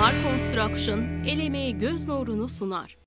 Bahar Construction el emeği göz nurunu sunar.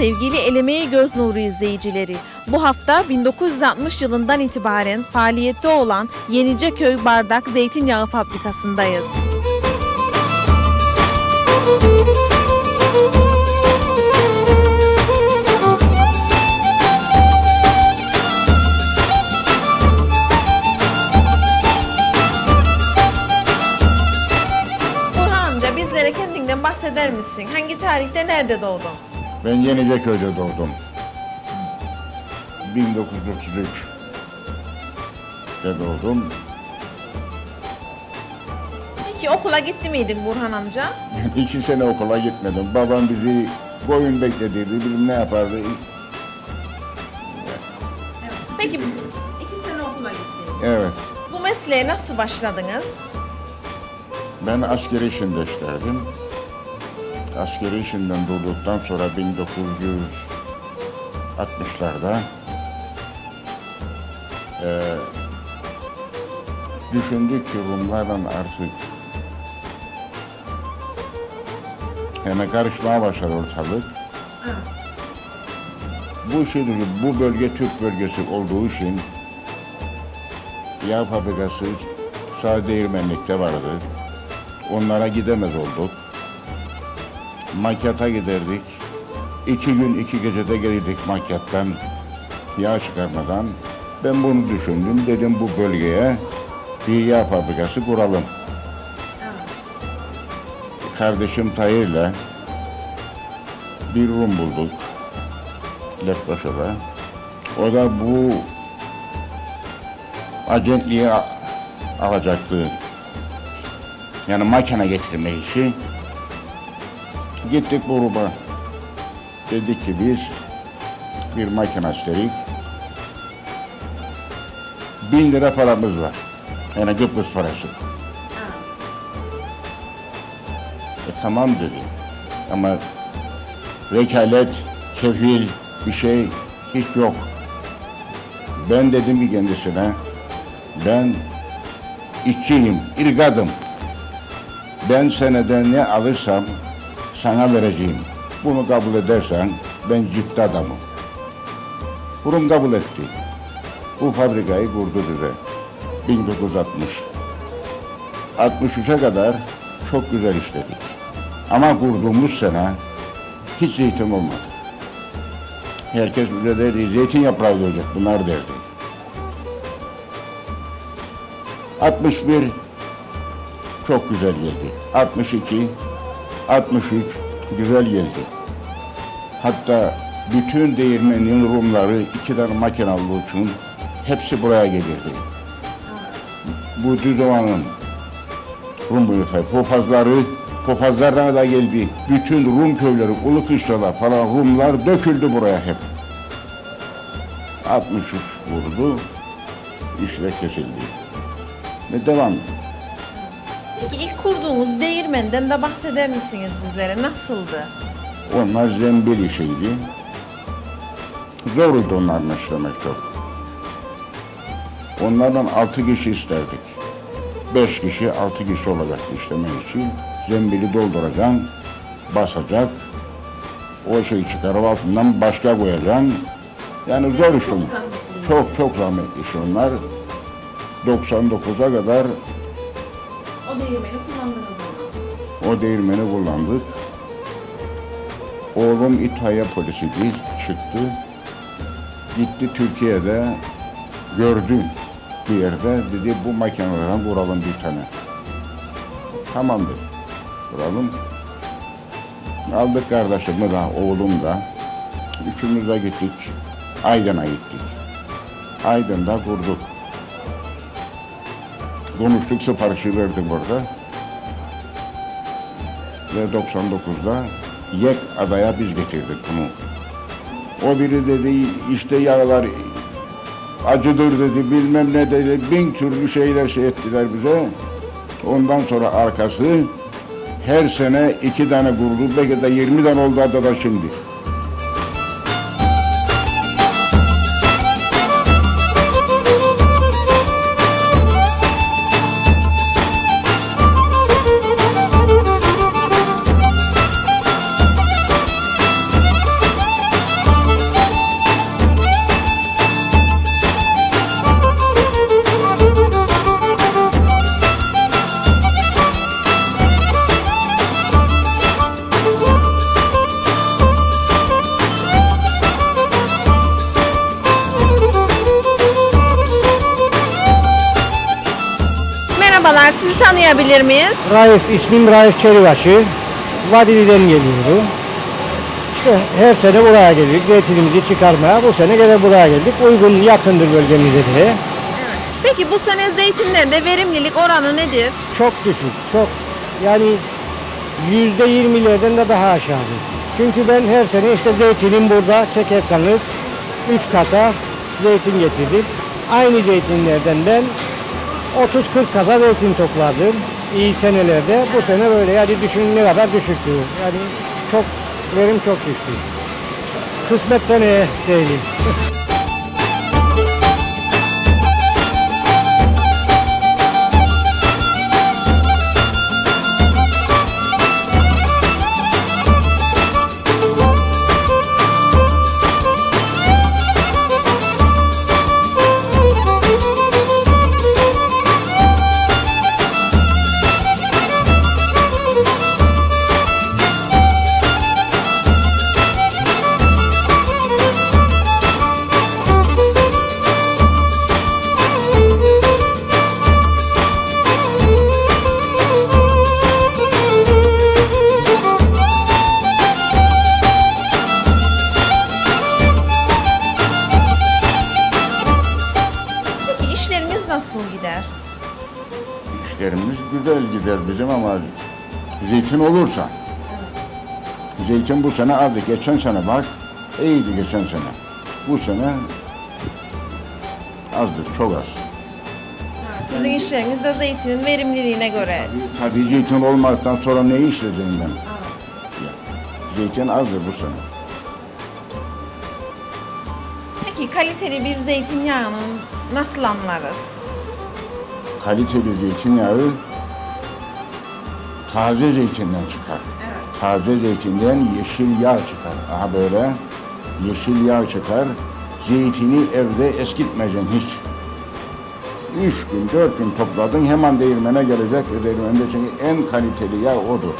Sevgili Elemeği Göz Nuru izleyicileri. Bu hafta 1960 yılından itibaren faaliyette olan Yeniceköy Bardak Zeytinyağı Fabrikası'ndayız. Burhan amca bizlere kendinden bahseder misin? Hangi tarihte nerede doğdun? Ben Yeniceköy'de doğdum. 1933 de doğdum. Peki okula gitti miydin Burhan amca? İki sene okula gitmedim. Babam bizi koyun bekledirdi, bilmem ne yapardı. Peki iki sene okula gittiniz. Evet, Bu mesleğe nasıl başladınız? ben askeri işinde işlerdim. Askeri işinden durduktan sonra 1960'larda eee düşündük ki Rumlarla artık yani karışmaya başladı ortalık. Bu şey bu bölge Türk bölgesi olduğu için yağ fabrikası sağ değirmenlikte vardı. Onlara gidemez olduk. Makyata giderdik. İki gün iki gecede gelirdik makyattan yağ çıkarmadan. Ben bunu düşündüm. Dedim bu bölgeye bir yağ fabrikası kuralım. Kardeşim Tahir'le bir Rum bulduk. Lefbaşı'da. O da bu acentliği alacaktı. Yani makine getirme işi. Gittik bu Rum'a. Dedik ki biz bir makine istedik. Bin lira paramız var. Yani Kıbrıs parası. E tamam dedi. Ama vekalet, kefil bir şey hiç yok. Ben dedim ki kendisine, ben işçiyim, irgadım. Ben senede ne alırsam sana vereceğim. Bunu kabul edersen ben ciddi adamım. Kurum kabul etti. Bu fabrikayı kurdu bize. 1960. 63'e kadar çok güzel işledik. Ama kurduğumuz sene hiç zeytin olmadı. Herkes bize derdi, zeytin yaprağı olacak bunlar derdi. 61 çok güzel geldi. 62, 63 güzel geldi. Hatta bütün değirmenin Rumları iki tane makine olduğu için hepsi buraya gelirdi. Bu Düzova'nın Rum buyurtay popazları popazlardan da geldi. Bütün Rum köyleri, Ulu Kışlalar falan Rumlar döküldü buraya hep. 63 vurdu, işle kesildi. Ve devam. Peki ilk kurduğunuz değirmenden de bahseder misiniz bizlere? Nasıldı? Onlar zembil işiydi. Zoruydu onlarla işlemek çok. Onlardan altı kişi isterdik. Beş kişi, altı kişi olacak işlemek için. Zembili dolduracaksın, basacak. O şeyi çıkarıp altından başka koyacaksın. Yani zor iş onlar. Çok çok zahmetli iş onlar. 99'a kadar o değirmeni kullandık. Oğlum İtalya polisiydi, çıktı. Gitti Türkiye'de gördü bir yerde. Dedi bu makinelerden kuralım bir tane. Tamam dedi. Kuralım. Aldık kardeşimi da, oğlum da. Üçümüz de gittik. Aydın'a gittik. Aydın'da kurduk. Konuştuk, siparişi verdik burada. Ve 99'da Yek adaya biz getirdik bunu. O biri dedi işte yağlar acıdır dedi bilmem ne dedi bin türlü şeyler şey ettiler bize. Ondan sonra arkası her sene iki tane kurdu belki de 20 tane oldu adada şimdi. Merhabalar, sizi tanıyabilir miyiz? Raif, ismim Raif Çeribaşı. Vadili'den geliyorum. İşte her sene buraya geldik. Zeytinimizi çıkarmaya. Bu sene gene buraya geldik. Uygun, yakındır bölgemize de. Peki bu sene zeytinlerde verimlilik oranı nedir? Çok düşük, çok. Yani yüzde yirmilerden de daha aşağı. Çünkü ben her sene işte zeytinim burada çekerseniz 3 kasa zeytin getirdim. Aynı zeytinlerden ben 30-40 kasa zeytin topladım. İyi senelerde. Bu sene böyle yani düşünün ne kadar düşüktü. Yani çok verim çok düştü. Kısmet seneye değil. bu sene azdı. Geçen sene bak iyiydi geçen sene. Bu sene azdır, çok az. Sizin işleriniz de zeytinin verimliliğine göre. Tabii zeytin olmazdan sonra ne işleyeceğim ben? Zeytin azdır bu sene. Peki kaliteli bir zeytinyağını nasıl anlarız? Kaliteli zeytinyağı taze zeytinden çıkar. Taze zeytinden yeşil yağ çıkar. Aha böyle yeşil yağ çıkar. Zeytini evde eskitmeyeceksin hiç. Üç gün, dört gün topladın hemen değirmene gelecek değirmende çünkü en kaliteli yağ odur.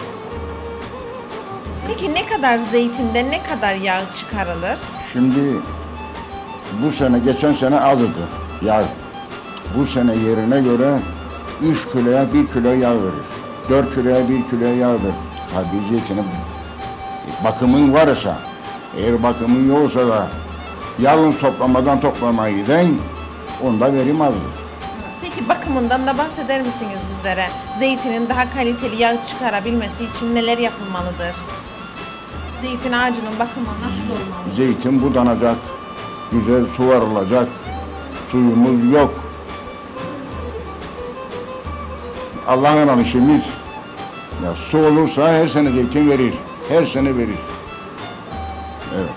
Peki ne kadar zeytinden ne kadar yağ çıkarılır? Şimdi bu sene, geçen sene azdı yağ. Bu sene yerine göre 3 kiloya 1 kilo yağ verir. 4 kiloya 1 kilo yağ verir. Tabii zeytinin bakımın varsa, eğer bakımın yoksa da yalın toplamadan toplamaya giden onda verim azdır. Peki bakımından da bahseder misiniz bizlere? Zeytinin daha kaliteli yağ çıkarabilmesi için neler yapılmalıdır? Zeytin ağacının bakımı nasıl olmalı? Zeytin budanacak, güzel su varılacak, suyumuz yok. Allah'ın işimiz. Ya su olursa her sene zeytin verir. Her sene verir. Evet.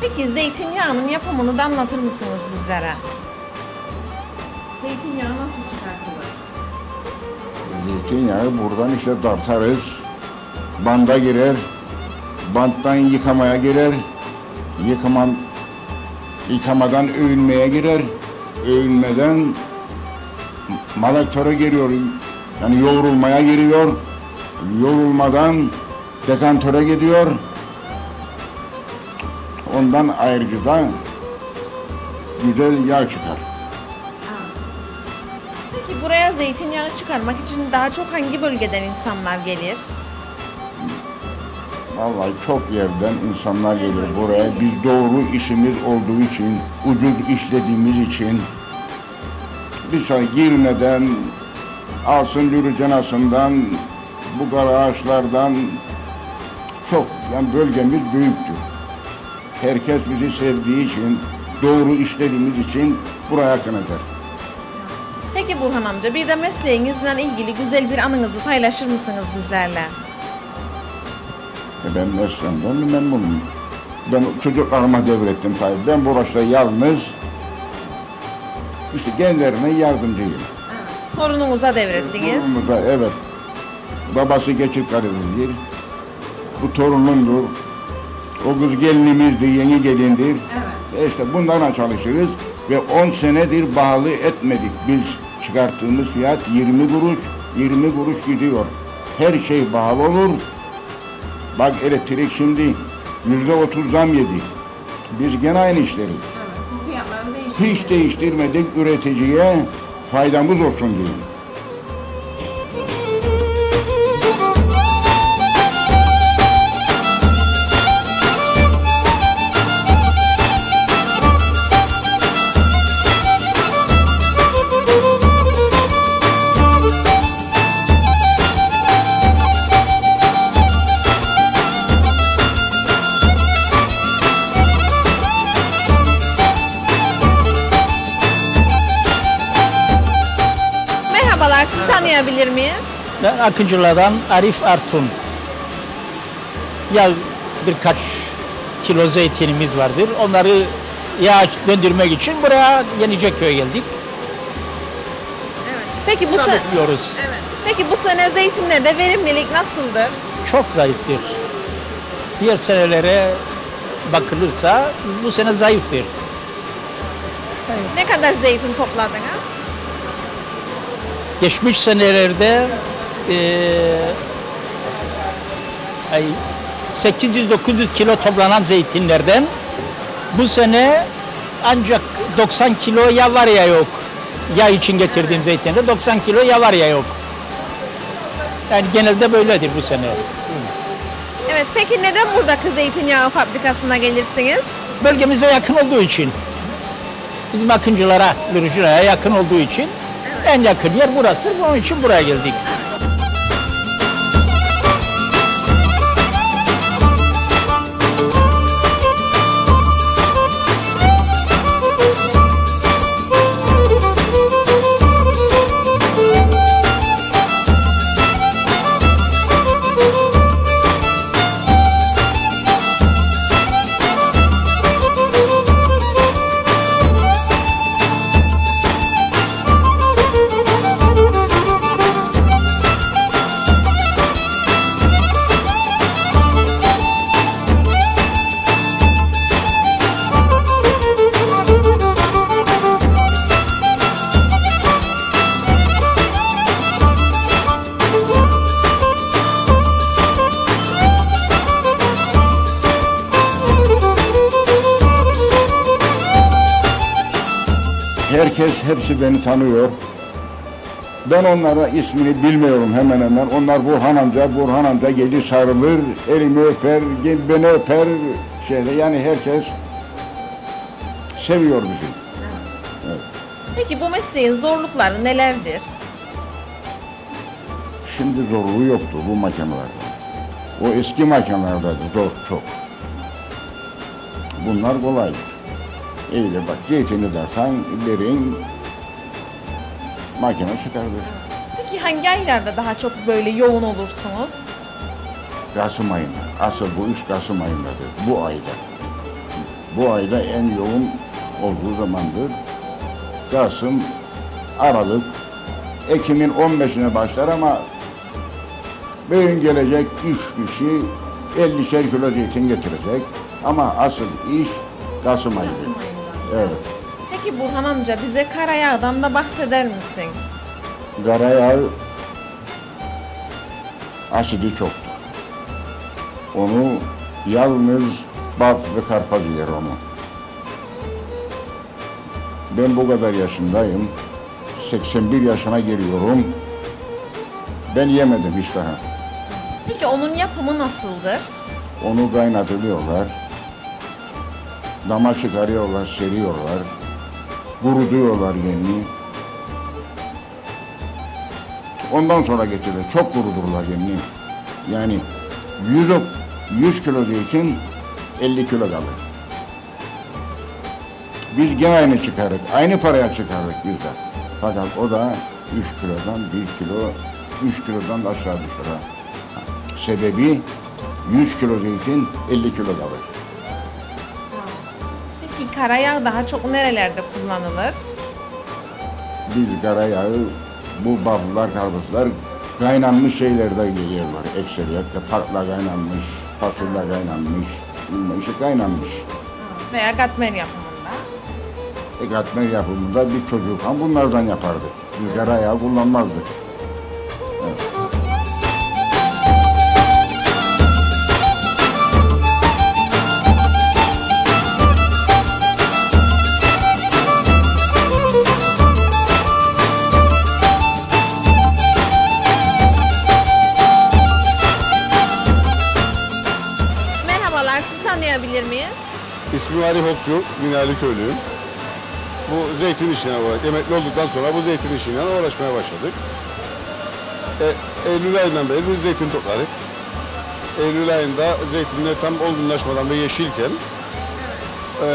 Peki zeytinyağının yapımını da anlatır mısınız bizlere? Zeytinyağı nasıl çıkartılır? Zeytinyağı buradan işte tartarız. Banda girer. Banttan yıkamaya girer. Yıkaman, yıkamadan öğünmeye girer. Öğünmeden malaktöre giriyor. Yani yoğrulmaya giriyor. Yoğrulmadan dekantöre gidiyor. Ondan ayrıca da güzel yağ çıkar. zeytinyağı çıkarmak için daha çok hangi bölgeden insanlar gelir? Vallahi çok yerden insanlar gelir buraya. Biz doğru işimiz olduğu için, ucuz işlediğimiz için bir şey girmeden alsın Lürücenası'ndan, bu kara ağaçlardan çok yani bölgemiz büyüktür. Herkes bizi sevdiği için, doğru işlediğimiz için buraya akın eder. Peki Burhan amca bir de mesleğinizle ilgili güzel bir anınızı paylaşır mısınız bizlerle? E ben mesleğimden memnunum. Ben çocuklarıma devrettim tabii. Ben bu uğraşta yalnız işte gençlerine yardımcıyım. Torununuza devrettiniz. Torunumuza evet. Babası geçit karısıdır. Bu torunumdur. O kız gelinimizdi, yeni gelindir. Evet. İşte bundan çalışırız ve 10 senedir bağlı etmedik. Biz çıkarttığımız fiyat 20 kuruş, 20 kuruş gidiyor. Her şey bağlı olur. Bak elektrik şimdi yüzde otuz zam yedik. Biz gene aynı işleri. Hiç değiştirmedik üreticiye faydamız olsun diye. Tanıyabilir miyiz? Ben Akıncılar'dan Arif Artun. Ya birkaç kilo zeytinimiz vardır. Onları yağ döndürmek için buraya Yeniceköy'e geldik. Peki bu Sıra se- bekliyoruz. Peki bu sene zeytinlerde verimlilik nasıldır? Çok zayıftır. Diğer senelere bakılırsa bu sene zayıftır. Ne kadar zeytin topladınız? Geçmiş senelerde ay 800-900 kilo toplanan zeytinlerden bu sene ancak 90 kilo ya var ya yok. Yağ için getirdiğim zeytinde 90 kilo ya var ya yok. Yani genelde böyledir bu sene. Evet peki neden buradaki zeytinyağı fabrikasına gelirsiniz? Bölgemize yakın olduğu için. Bizim Akıncılara, Lürücüler'e yakın olduğu için en yakın yer burası. Onun için buraya geldik. Hepsi beni tanıyor. Ben onlara ismini bilmiyorum hemen hemen. Onlar Burhan amca, Burhan amca gelir sarılır, elimi öper, beni öper. Şeyde yani herkes seviyor bizi. Peki bu mesleğin zorlukları nelerdir? Şimdi zorluğu yoktu bu makinelerde. O eski makinelerde zor çok. Bunlar kolay. İyi de bak zeytini dersen makine çıkardır. Peki hangi aylarda daha çok böyle yoğun olursunuz? Kasım ayında. Asıl bu iş Kasım ayındadır. Bu ayda. Bu ayda en yoğun olduğu zamandır. Kasım, Aralık, Ekim'in 15'ine başlar ama bugün gelecek üç kişi 50'şer kilo zeytin getirecek. Ama asıl iş Kasım ayında. Evet. Peki Burhan amca bize karayağdan da bahseder misin? Karayağı asidi çoktur. Onu yalnız bal ve karpuz yer onu. Ben bu kadar yaşındayım. 81 yaşına geliyorum. Ben yemedim hiç daha. Peki onun yapımı nasıldır? Onu kaynatılıyorlar. Dama çıkarıyorlar, seriyorlar. Kurutuyorlar yeni. Ondan sonra getirilir. Çok kurudurlar yeni. Yani 100, o- 100 kilo zeytin 50 kilo kalır. Biz gene aynı çıkardık. Aynı paraya çıkardık biz de. Fakat o da 3 kilodan 1 kilo, 3 kilodan da aşağı düşür. Sebebi 100 kilo zeytin 50 kilo kalır. Peki karayağ daha çok nerelerde kullanılır? Biz karayağı bu baflar, karpuzlar kaynanmış şeylerde yiyorlar. Ekseriyetle patla kaynanmış, fasulye kaynanmış, bunun işi kaynanmış. Veya katmer yapımında. E katmer yapımında bir çocukken bunlardan yapardık. Biz karayağı kullanmazdık. İsmim Ali Hokçu, Binali Köylüyüm. Bu zeytin işine olarak emekli olduktan sonra bu zeytin işine uğraşmaya başladık. E, Eylül ayından beri biz zeytin toplarız. Eylül ayında zeytinler tam olgunlaşmadan ve yeşilken e,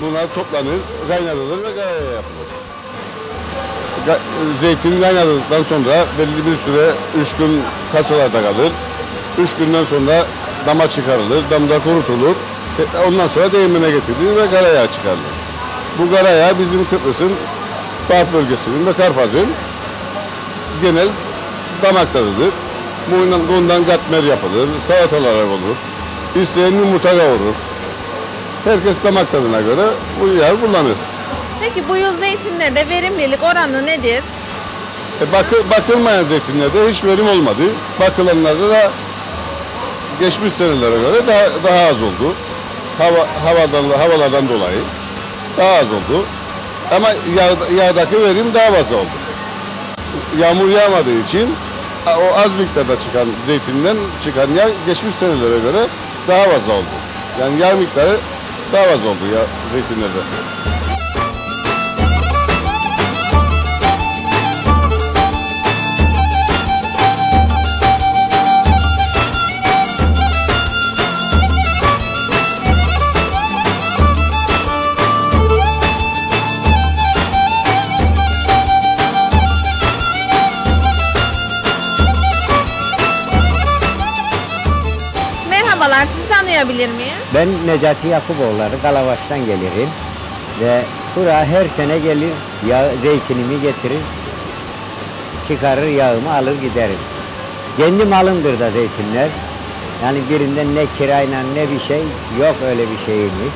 bunlar toplanır, kaynatılır ve garaya yapılır. Zeytin kaynadıktan sonra belli bir süre, üç gün kasalarda kalır. Üç günden sonra dama çıkarılır, damda kurutulur. E, Ondan sonra değirmene getirilir ve garaya çıkarılır. Bu garaya bizim Kıbrıs'ın Bağ bölgesinin ve Karpaz'ın genel damak tadıdır. Bundan, bundan katmer yapılır, salatalar olur. İsteyen yumurta kavurur. Herkes damak tadına göre bu yağı kullanır. Peki bu yıl zeytinlerde verimlilik oranı nedir? E, bakı, bakılmayan zeytinlerde hiç verim olmadı. Bakılanlarda da geçmiş senelere göre daha, daha az oldu. Hava, havadan, havalardan dolayı daha az oldu. Ama yağ, yağdaki verim daha fazla oldu. Yağmur yağmadığı için o az miktarda çıkan zeytinden çıkan yağ geçmiş senelere göre daha fazla oldu. Yani yağ miktarı daha fazla oldu ya zeytinlerde. Tanıyabilir miyiz? Ben Necati Yakuboğulları Galavaç'tan gelirim ve buraya her sene gelir yağ, zeytinimi getirir çıkarır yağımı alır giderim. Kendi malımdır da zeytinler. Yani birinden ne kirayla ne bir şey yok öyle bir şeyimiz.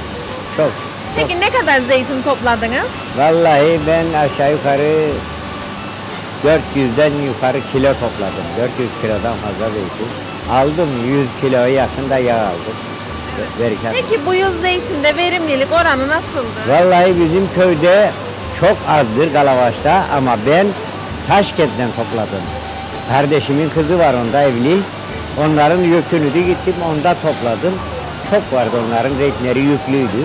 Çok. çok. Peki ne kadar zeytin topladınız? Vallahi ben aşağı yukarı 400'den yukarı kilo topladım. 400 kilodan fazla zeytin. Aldım 100 kiloya yakın da yağ aldım. Verirken. Peki bu yıl zeytinde verimlilik oranı nasıldı? Vallahi bizim köyde çok azdır Galavaç'ta ama ben Taşkent'ten topladım. Kardeşimin kızı var onda evli. Onların yükünü de gittim onda topladım. Çok vardı onların zeytinleri yüklüydü.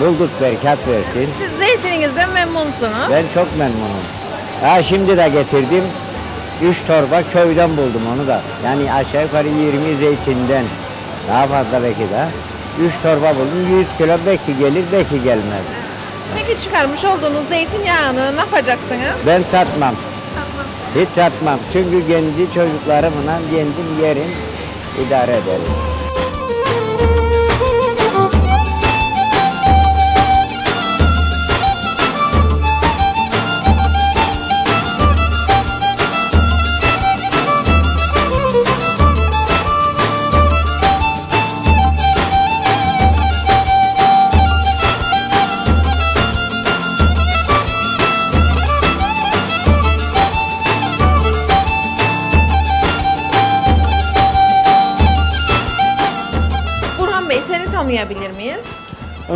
Bulduk berkat versin. Siz zeytininizden memnunsunuz. Ben çok memnunum. Ha şimdi de getirdim. Üç torba köyden buldum onu da. Yani aşağı yukarı 20 zeytinden. Daha fazla belki de. Üç torba buldum. 100 kilo belki gelir belki gelmez. Peki çıkarmış olduğunuz zeytinyağını ne yapacaksınız? Ben satmam. Hiç satmam. Çünkü kendi çocuklarımla kendim yerim, idare ederim.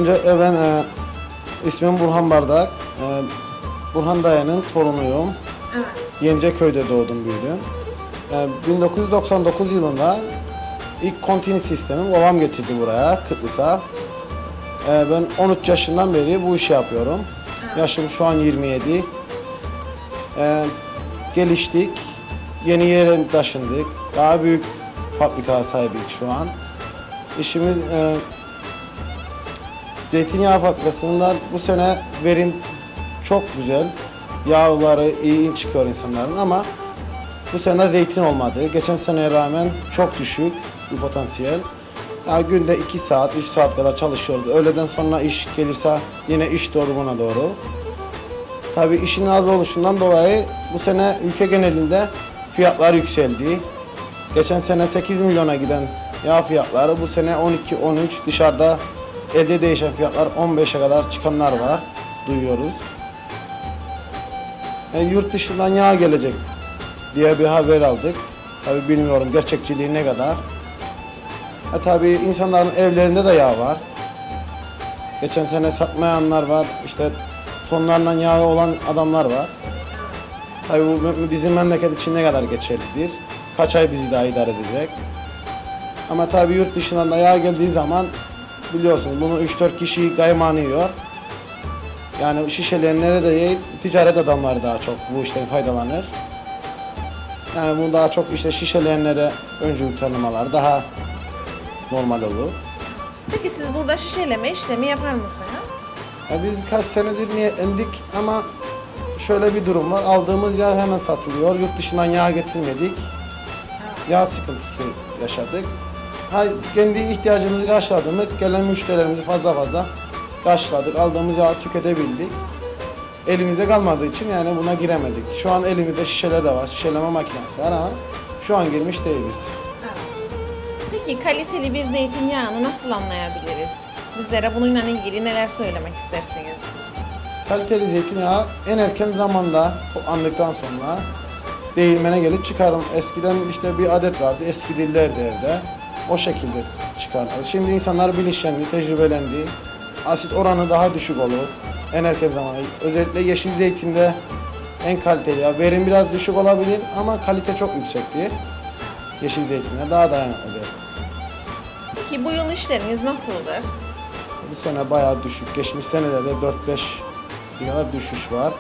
Tanıyabilir miyiz? Önce e, ben e, ismim Burhan Bardak. E, Burhan Dayan'ın torunuyum. Evet. Yeniceköy'de doğdum büyüdüm. Ee, 1999 yılında ilk kontini sistemi babam getirdi buraya Kıbrıs'a. Ee, ben 13 yaşından beri bu işi yapıyorum. Yaşım şu an 27. Ee, geliştik. Yeni yere taşındık. Daha büyük fabrika sahibiyiz şu an. İşimiz e, zeytinyağı fabrikasından bu sene verim çok güzel. Yağları iyi çıkıyor insanların ama bu sene zeytin olmadı. Geçen seneye rağmen çok düşük bir potansiyel. Ya günde 2 saat, 3 saat kadar çalışıyoruz. Öğleden sonra iş gelirse yine iş durumuna doğru. Tabii işin az oluşundan dolayı bu sene ülke genelinde fiyatlar yükseldi. Geçen sene 8 milyona giden yağ fiyatları bu sene 12-13 dışarıda elde değişen fiyatlar 15'e kadar çıkanlar var. Duyuyoruz. E, yurt dışından yağ gelecek diye bir haber aldık. Tabi bilmiyorum gerçekçiliği ne kadar. E tabi insanların evlerinde de yağ var. Geçen sene satmayanlar var. İşte tonlarla yağı olan adamlar var. Tabi bu bizim memleket için ne kadar geçerlidir. Kaç ay bizi daha idare edecek. Ama tabi yurt dışından da yağ geldiği zaman biliyorsunuz bunu 3-4 kişi kaymanıyor. Yani şişelerin nerede değil, ticaret adamları daha çok bu işten faydalanır. Yani bunu daha çok işte şişeleyenlere öncülük tanımalar daha normal olur. Peki siz burada şişeleme işlemi yapar mısınız? Ya biz kaç senedir niyetlendik ama şöyle bir durum var. Aldığımız yağ hemen satılıyor. Yurt dışından yağ getirmedik. Yağ sıkıntısı yaşadık. Kendi ihtiyacımızı karşıladığımız gelen müşterilerimizi fazla fazla karşıladık. Aldığımız yağı tüketebildik. Elimizde kalmadığı için yani buna giremedik. Şu an elimizde şişeler de var. Şişeleme makinesi var ama şu an girmiş değiliz. Peki kaliteli bir zeytinyağını nasıl anlayabiliriz? Bizlere bununla ilgili neler söylemek istersiniz? Kaliteli zeytinyağı en erken zamanda andıktan sonra değirmene gelip çıkarım. Eskiden işte bir adet vardı, eski dillerdi evde. O şekilde çıkardı. Şimdi insanlar bilinçlendi, tecrübelendi. Asit oranı daha düşük olur. En erken zamanda. Özellikle yeşil zeytinde en kaliteli. Verim biraz düşük olabilir ama kalite çok yüksekti. Yeşil zeytinde daha dayanıklı. Peki bu yıl işleriniz nasıldır? Bu sene bayağı düşük. Geçmiş senelerde 4-5 sigara düşüş var.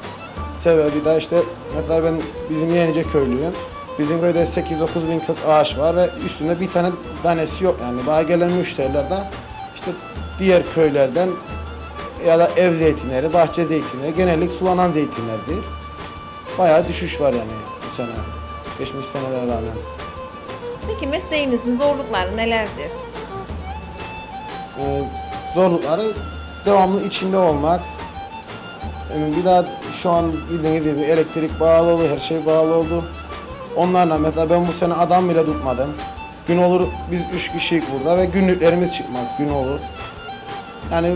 Sebebi de işte mesela ben bizim Yenice köylüyüm. Bizim köyde 8-9 bin kök ağaç var ve üstünde bir tane tanesi yok. Yani bana gelen müşteriler de işte diğer köylerden ya da ev zeytinleri, bahçe zeytinleri, genellik sulanan zeytinlerdir. Bayağı düşüş var yani bu sene. Geçmiş senelere rağmen. Peki mesleğinizin zorlukları nelerdir? Ee, zorlukları devamlı içinde olmak. Ee, bir daha şu an bildiğiniz gibi elektrik bağlı oldu, her şey bağlı oldu. Onlarla mesela ben bu sene adam bile tutmadım. Gün olur biz üç kişiyiz burada ve günlüklerimiz çıkmaz gün olur. Yani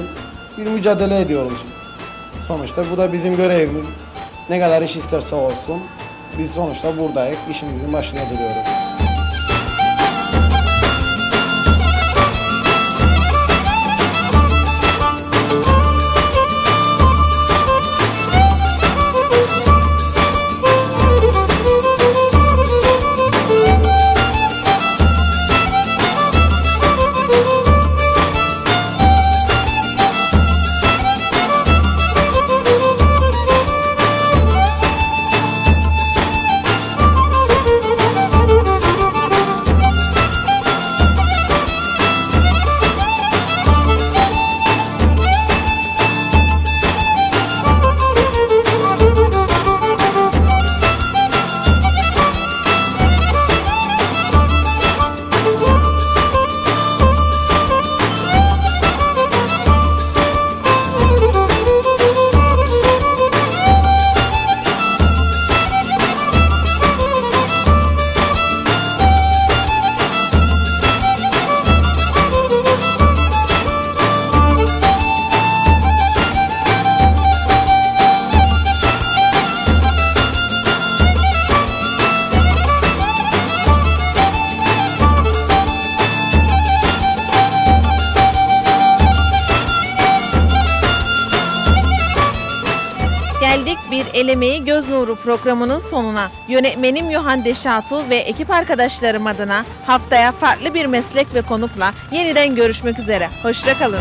bir mücadele ediyoruz. Sonuçta bu da bizim görevimiz. Ne kadar iş isterse olsun. Biz sonuçta buradayız. işimizin başında duruyoruz. Geldik bir El Emeği Göz Nuru programının sonuna. Yönetmenim Yohan Deşatu ve ekip arkadaşlarım adına haftaya farklı bir meslek ve konukla yeniden görüşmek üzere. Hoşçakalın.